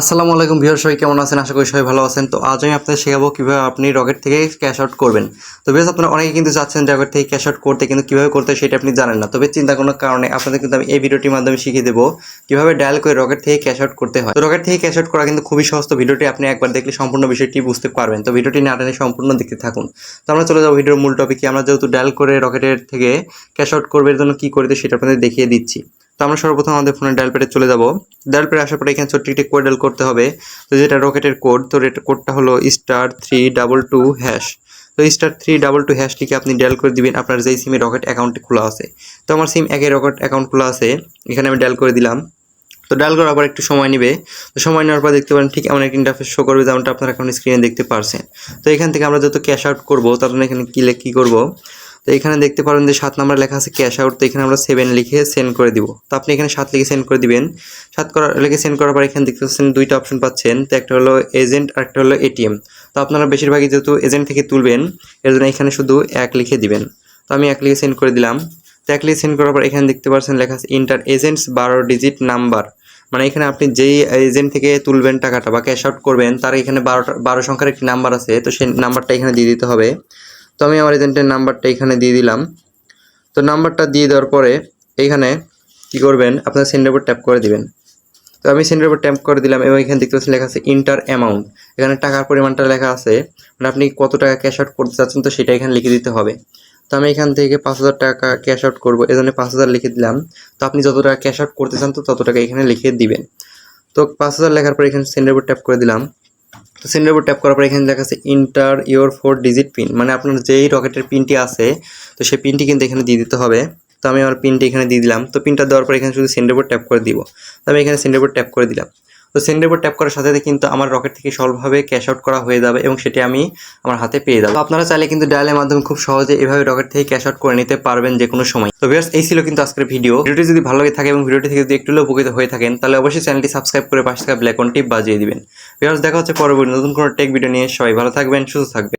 আসসালামু আলাইকুম ভিউয়ার সবাই কেমন আছেন? আশা করি সবাই ভালো আছেন। তো আজ আমি আপনাদের শেখাবো কীভাবে আপনি রকেট থেকে ক্যাশ আউট করবেন। তো বেশ আপনারা অনেকে কিন্তু চাচ্ছেন রকেট থেকে ক্যাশ আউট করতে, কিন্তু কীভাবে করতে সেটা আপনি জানেন না। তবে চিন্তা কোনো কারণে আপনাদের কিন্তু আমি এই ভিডিওটির মাধ্যমে শিখিয়ে দেবো কীভাবে ডায়াল করে রকেট থেকে ক্যাশ আউট করতে হয়। তো রকেট থেকে ক্যাশ আউট করা কিন্তু খুবই সহজ। ভিডিওটি আপনি একবার দেখলে সম্পূর্ণ বিষয়টি বুঝতে পারবেন। তো ভিডিওটি না টেনে সম্পূর্ণ দেখতে থাকুন। তো আমরা চলে যাব ভিডিওর মূল টপিকে আমরা যেহেতু ডায়াল করে রকেটের থেকে ক্যাশ আউট করবে জন্য কী করতে সেটা আপনাদের দেখিয়ে দিচ্ছি। তো আমরা সর্বপ্রথম আমাদের ফোনের ডায়াল প্যাডে চলে যাব। ডায়াল প্যাডে আসার পরে এখানে ছোট্ট একটি কোড ডায়াল করতে হবে। তো যেটা রকেটের কোড তো কোডটা হলো star three double two hash তো স্টার থ্রি ডাবল টু হ্যাশটিকে আপনি ডায়াল করে দিবেন আপনার যেই সিমে রকেট অ্যাকাউন্টটি খোলা আছে। তো আমার সিম একে রকেট অ্যাকাউন্ট খোলা আছে, এখানে আমি ডায়াল করে দিলাম। তো ডায়াল করার আবার একটু সময় নেবে। তো সময় নেওয়ার পর দেখতে পারেন ঠিক এমন একটা ইন্টারফেস শো করবে যেমনটা আপনারা এখন স্ক্রিনে দেখতে পারছেন। তো এখান থেকে আমরা যত ক্যাশ আউট করব জন্য এখানে কী কী করব? তো এখানে দেখতে পারেন যে সাত নাম্বার লেখা আছে ক্যাশ আউট তো এখানে আমরা সেভেন লিখে সেন্ড করে দিব। তো আপনি এখানে সাত লিখে সেন্ড করে দিবেন। সাত করার লিখে সেন্ড করার পর এখানে দেখতে পাচ্ছেন দুইটা অপশন পাচ্ছেন। তো একটা হলো এজেন্ট আর একটা হলো এটিএম তো আপনারা বেশিরভাগই যেহেতু এজেন্ট থেকে তুলবেন, এর জন্য এখানে শুধু এক লিখে দিবেন। তো আমি এক লিখে সেন্ড করে দিলাম। তো এক লিখে সেন্ড করার পর এখানে দেখতে পাচ্ছেন লেখা আছে ইন্টার এজেন্টস বারো ডিজিট নাম্বার মানে এখানে আপনি যেই এজেন্ট থেকে তুলবেন টাকাটা বা ক্যাশ আউট করবেন, তার এখানে বারোটা বারো সংখ্যার একটি নাম্বার আছে। তো সেই নাম্বারটা এখানে দিয়ে দিতে হবে। তো আমি আমার এজেন্টের নাম্বারটা এখানে দিয়ে দিলাম। তো নাম্বারটা দিয়ে দেওয়ার পরে এইখানে কি করবেন, আপনার সেন্ডের উপর ট্যাপ করে দিবেন। তো আমি সেন্ডের উপর ট্যাপ করে দিলাম এবং এখানে দেখতে পাচ্ছেন লেখা আছে ইন্টার অ্যামাউন্ট এখানে টাকার পরিমাণটা লেখা আছে মানে আপনি কত টাকা ক্যাশ আউট করতে চাচ্ছেন তো সেটা এখানে লিখে দিতে হবে। তো আমি এখান থেকে পাঁচ হাজার টাকা ক্যাশ আউট করব, এজন্য পাঁচ হাজার লিখে দিলাম। তো আপনি যত টাকা ক্যাশ আউট করতে চান তো তত টাকা এখানে লিখে দিবেন। তো পাঁচ হাজার লেখার পর এখানে সেন্ডের উপর ট্যাপ করে দিলাম। তো সেন্ডের উপর ট্যাপ করার পর এখানে দেখা আছে enter your four digit pin মানে আপনার যেই রকেটের পিনটি আছে, তো সেই পিনটি কিন্তু এখানে দিয়ে দিতে হবে। তো আমি আমার পিনটি এখানে দিয়ে দিলাম। তো পিনটা দেওয়ার পর এখানে শুধু সেন্ডের উপর ট্যাপ করে দিব। তো আমি এখানে সেন্ডের উপর ট্যাপ করে দিলাম। তো সেন্ডের উপর ট্যাপ করার সাথে সাথে কিন্তু আমার রকেট থেকে সলভভাবে ক্যাশ আউট করা হয়ে যাবে এবং সেটি আমি আমার হাতে পেয়ে যাব। আপনারা চাইলে কিন্তু ডায়ালের মাধ্যমে খুব সহজে এভাবে রকেট থেকে ক্যাশ আউট করে নিতে পারবেন যে কোনো সময়। তো ভিউয়ার্স এই ছিল কিন্তু আজকের ভিডিও ভিডিওটি যদি ভালো লাগে থাকে এবং ভিডিওটি থেকে যদি একটু উপকৃত হয়ে থাকেন, তাহলে অবশ্যই চ্যানেলটি সাবস্ক্রাইব করে পাশে থাকা ব্ল্যাক টিপ বাজিয়ে দিবেন। ভিউয়ার্স দেখা হচ্ছে পরবর্তী নতুন কোনো টেক ভিডিও নিয়ে। সবাই ভালো থাকবেন, সুস্থ থাকবেন।